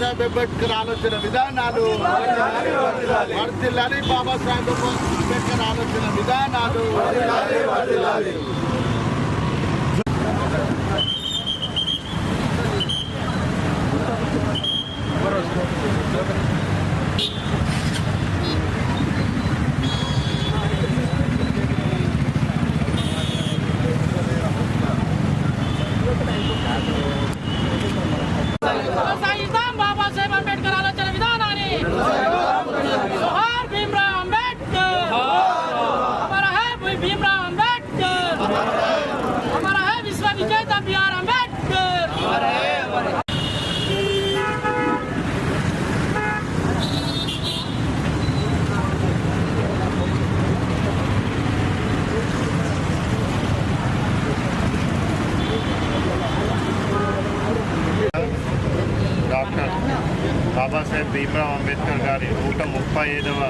బాబాసాహెబ్ అంబేద్కర్ ఆలోచన విధానాలు వర్తిల్లాలి బాబాసాహెబ్ అంబేద్కర్ ఆలోచన విధానాలు కొనసాగిద్దాం బాబాసాహెబ్ ਪਿਆਰ ਅੰਬੇ డాక్టర్ భీమరావ్ అంబేద్కర్ గారి నూట ముప్పై ఐదవ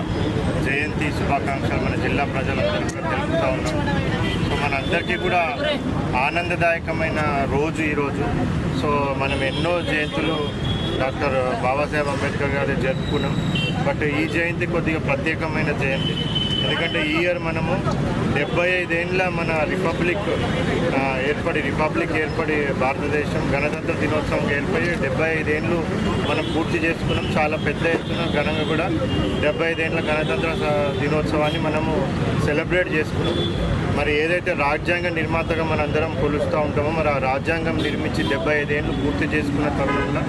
జయంతి శుభాకాంక్షలు మన జిల్లా ప్రజలందరికీ కూడా ఉన్నాం. సో మనందరికీ కూడా ఆనందదాయకమైన రోజు ఈరోజు సో మనం ఎన్నో జయంతులు డాక్టర్ బాబాసాహెబ్ అంబేద్కర్ గారి జరుపుకున్నాం. బట్ ఈ జయంతి కొద్దిగా ప్రత్యేకమైన జయంతి. ఎందుకంటే ఈ ఇయర్ మనము డెబ్బై ఐదేండ్ల మన రిపబ్లిక్ ఏర్పడి రిపబ్లిక్ ఏర్పడి భారతదేశం గణతంత్ర దినోత్సవం ఏర్పడి డెబ్బై ఐదేండ్లు మనం పూర్తి చేసుకున్నాం. చాలా పెద్ద ఎత్తున ఘనంగా కూడా డెబ్బై ఐదేండ్ల గణతంత్ర దినోత్సవాన్ని మనము సెలబ్రేట్ చేసుకున్నాం. మరి ఏదైతే రాజ్యాంగ నిర్మాతగా మనందరం కొలుస్తూ ఉంటామో మరి ఆ రాజ్యాంగం నిర్మించి డెబ్బై ఐదేళ్ళు పూర్తి చేసుకున్న తరుణంలో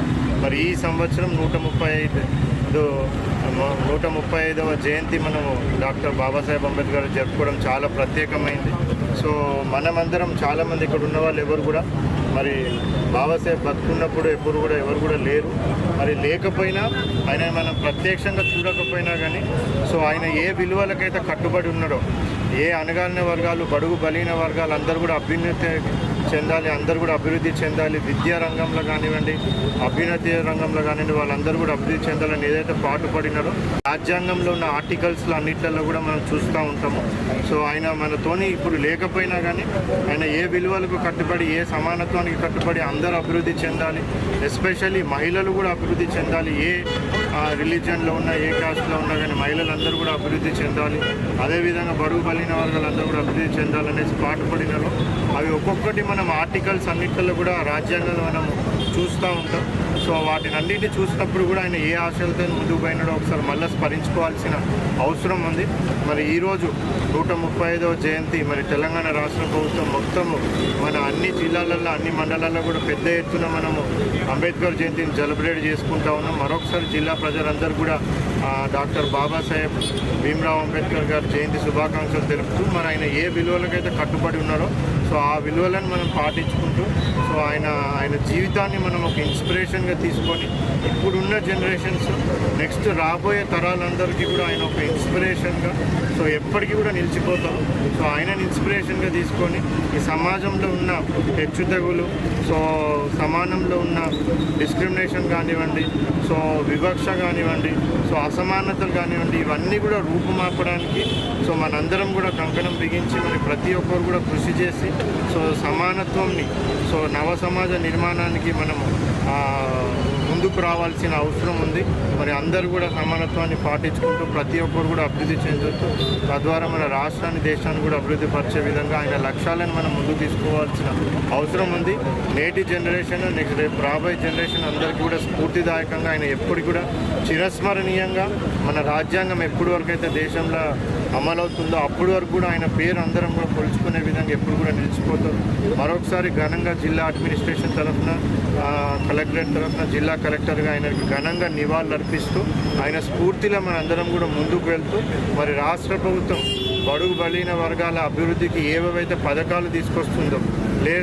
మరి ఈ సంవత్సరం నూట ముప్పై ఐదు నూట ముప్పై ఐదవ జయంతి మనము డాక్టర్ బాబాసాహెబ్ అంబేద్కర్ జరుపుకోవడం చాలా ప్రత్యేకమైంది. సో మనమందరం చాలామంది ఇక్కడ ఉన్న వాళ్ళు ఎవరు కూడా మరి బాబాసాహెబ్ బతుకున్నప్పుడు ఎప్పుడు కూడా ఎవరు కూడా లేరు. మరి లేకపోయినా ఆయన మనం ప్రత్యక్షంగా చూడకపోయినా కానీ సో ఆయన ఏ విలువలకైతే కట్టుబడి ఉన్నాడో ఏ అనగాలిన వర్గాలు బడుగు బలిన వర్గాలు అందరూ కూడా అభ్యున్నత చెందాలి అందరూ కూడా అభివృద్ధి చెందాలి. విద్యా రంగంలో కానివ్వండి అభ్యున్నతి రంగంలో కానివ్వండి వాళ్ళందరూ కూడా అభివృద్ధి చెందాలని ఏదైతే పాటుపడినారో రాజ్యాంగంలో ఉన్న ఆర్టికల్స్లో అన్నిట్లలో కూడా మనం చూస్తూ ఉంటాము. సో ఆయన మనతోని ఇప్పుడు లేకపోయినా కానీ ఆయన ఏ విలువలకు కట్టుబడి ఏ సమానత్వానికి కట్టుబడి అందరూ అభివృద్ధి చెందాలి. ఎస్పెషల్లీ మహిళలు కూడా అభివృద్ధి చెందాలి. ఏ రిలీజన్లో ఉన్న ఏ కాస్ట్లో ఉన్నా కానీ మహిళలందరూ కూడా అభివృద్ధి చెందాలి. అదేవిధంగా బరువు బలిన వర్గాలందరూ కూడా అభివృద్ధి చెందాలనేసి పాటుపడినారు. అవి ఒక్కొక్కటి మనం ఆర్టికల్స్ అన్నిటిలో కూడా రాజ్యాంగంలో మనం చూస్తూ ఉంటాం. సో వాటిని అన్నింటినీ చూసినప్పుడు కూడా ఆయన ఏ ఆశలతో ముందుకు పోయినాడో ఒకసారి మళ్ళీ స్మరించుకోవాల్సిన అవసరం ఉంది. మరి ఈరోజు నూట ముప్పై ఐదవ జయంతి మరి తెలంగాణ రాష్ట్ర ప్రభుత్వం మొత్తము మన అన్ని జిల్లాలలో అన్ని మండలాల్లో కూడా పెద్ద ఎత్తున మనము అంబేద్కర్ జయంతిని సెలబ్రేట్ చేసుకుంటా ఉన్నాం. మరొకసారి జిల్లా ప్రజలందరూ కూడా డాక్టర్ బాబాసాహెబ్ భీమ్రావ్ అంబేద్కర్ గారి జయంతి శుభాకాంక్షలు తెలుపుతూ మరి ఆయన ఏ విలువలకైతే కట్టుబడి ఉన్నారో సో ఆ విలువలను మనం పాటించుకుంటూ సో ఆయన ఆయన జీవితాన్ని మనం ఒక ఇన్స్పిరేషన్గా తీసుకొని ఇప్పుడున్న జనరేషన్స్ నెక్స్ట్ రాబోయే తరాలందరికీ కూడా ఆయన ఒక ఇన్స్పిరేషన్గా సో ఎప్పటికీ కూడా నిలిచిపోతాం. సో ఆయనని ఇన్స్పిరేషన్గా తీసుకొని ఈ సమాజంలో ఉన్న హెచ్చుతగులు సో సమానంలో ఉన్న డిస్క్రిమినేషన్ కానివ్వండి సో వివక్ష కానివ్వండి సో అసమానతలు కానివ్వండి ఇవన్నీ కూడా రూపుమాపడానికి. సో మనందరం కూడా కంకణం బిగించి మరి ప్రతి ఒక్కరు కూడా కృషి చేసి సో సమానత్వంని సో నవ సమాజ నిర్మాణానికి మనము ముందుకు రావాల్సిన అవసరం ఉంది. మరి అందరూ కూడా సమానత్వాన్ని పాటించుకుంటూ ప్రతి ఒక్కరు కూడా అభివృద్ధి చెందుతూ తద్వారా మన రాష్ట్రాన్ని దేశాన్ని కూడా అభివృద్ధి పరిచే విధంగా ఆయన లక్ష్యాలను మనం ముందుకు తీసుకోవాల్సిన అవసరం ఉంది. నేటి జనరేషన్ నెక్స్ట్ రేపు రాబోయే జనరేషన్ అందరికీ కూడా స్ఫూర్తిదాయకంగా ఆయన ఎప్పుడు కూడా చిరస్మరణీయంగా మన రాజ్యాంగం ఎప్పటి వరకు అయితే దేశంలో అమలవుతుందో అప్పటి వరకు కూడా ఆయన పేరు అందరం కూడా కొలుచుకునే విధంగా ఎప్పుడు కూడా నిలిచిపోతారు మరొకసారి ఘనంగా జిల్లా అడ్మినిస్ట్రేషన్ తరఫున కలెక్టరేట్ తరఫున జిల్లా కలెక్టర్గా ఆయనకి ఘనంగా నివాళులు అర్పిస్తూ ఆయన స్ఫూర్తిలో మన అందరం కూడా ముందుకు వెళ్తూ మరి రాష్ట్ర ప్రభుత్వం బడుగు బలహీన వర్గాల అభివృద్ధికి ఏవేవైతే పథకాలు తీసుకొస్తుందో లే